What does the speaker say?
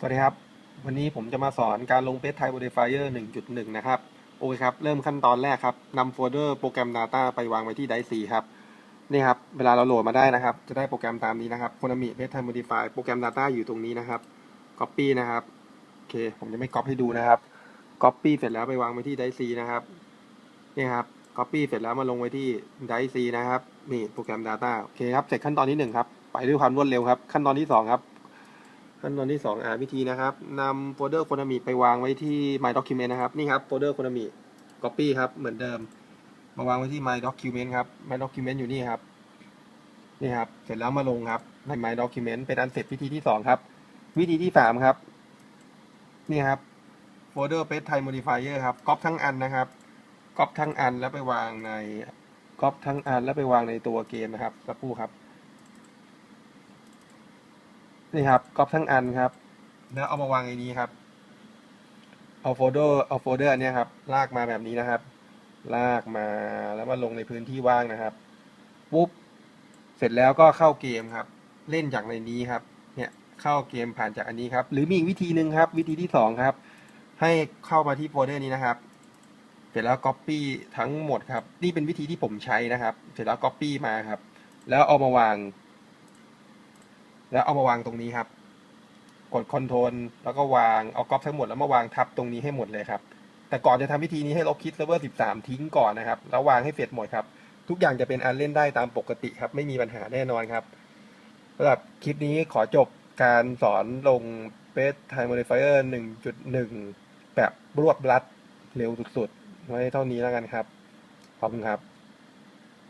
สวัสดีครับ วันนี้ผมจะมาสอนการลง p a g e Type Modifier 1.1 นะครับ โอเคครับ เริ่มขั้นตอนแรกครับนำโฟลเดอร์โปรแกรม Data ไปวางไว้ที่ Drive C ครับ นี่ครับ เวลาเราโหลดมาได้นะครับ จะได้โปรแกรมตามนี้นะครับ Konami p a g e Type Modify โปรแกรม Data อยู่ตรงนี้นะครับ Copy นะครับ โอเค ผมจะไม่ Copy ให้ดูนะครับ Copy เสร็จแล้วไปวางไว้ที่ Drive C นะครับ นี่ครับ Copy เสร็จแล้วมาลงไว้ที่ Drive C นะครับ นี่โปรแกรม Data โอเคครับ เสร็จขั้นตอนที่หนึ่งครับ ไปด้วยความรวดเร็วครับ ขั้นตอนที่สองครับ ขั้นตอนที่สองอ่าวิธีนะครับนำโฟลเดอร์โคนามิไปวางไว้ที่ My Document นะครับ นี่ครับโฟลเดอร์โคนามิ Copy ครับ เหมือนเดิม มาวางไว้ที่ My Document ครับ My Document อยู่นี่ครับ นี่ครับ เสร็จแล้วมาลงครับ ใน My Document เป็นอันเสร็จวิธีที่สองครับ วิธีที่สามครับ นี่ครับโฟลเดอร์ Page Type Modifier ครับก๊อปทั้งอันนะครับก๊อปทั้งอันแล้วไปวางในก๊อปทั้งอันแล้วไปวางในตัวเกมนะครับสักครู่ครับ นี่ครับก๊อปทั้งอันครับ แล้วเอามาวางในนี้ครับ เอาโฟลเดอร์เอาโฟลเดอร์อันเนี้ยครับ ลากมาแบบนี้นะครับ ลากมาแล้วมาลงในพื้นที่ว่างนะครับปุ๊บเสร็จแล้วก็เข้าเกมครับ เล่นจากในนี้ครับ เนี่ยเข้าเกมผ่านจากอันนี้ครับ หรือมีอีกวิธีหนึ่งครับ วิธีที่สองครับ ให้เข้ามาที่โฟลเดอร์นี้นะครับเสร็จแล้ว Copy ทั้งหมดครับ นี่เป็นวิธีที่ผมใช้นะครับ เสร็จแล้ว Copy มาครับ แล้วเอามาวาง แล้วเอามาวางตรงนี้ครับ กด Ctrl แล้วก็วางเอาก๊อปทั้งหมดแล้วมาวางทับตรงนี้ให้หมดเลยครับ แต่ก่อนจะทำวิธีนี้ให้ลบคิดเซิร์ฟเวอร์ 13 ทิ้งก่อนนะครับ แล้ววางให้เสร็จหมดครับ ทุกอย่างจะเป็นอันเล่นได้ตามปกติครับ ไม่มีปัญหาแน่นอนครับสำหรับคลิปนี้ขอจบการสอนลง Base Time Modifier 1.1 แบบรวบรัดเร็วสุดๆ ไว้เท่านี้แล้วกันครับ ขอบคุณครับ